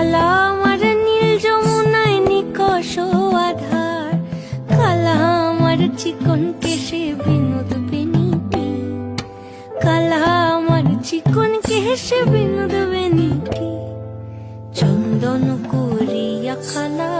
কালা আমার নীল যমুনায় নিকষ আধার। কালা আমার চিকন কেশে বিনোদ বেনিটি কালা আমার চিকন কেশে বিনোদ বেনিটি চন্দন করিয়া কালা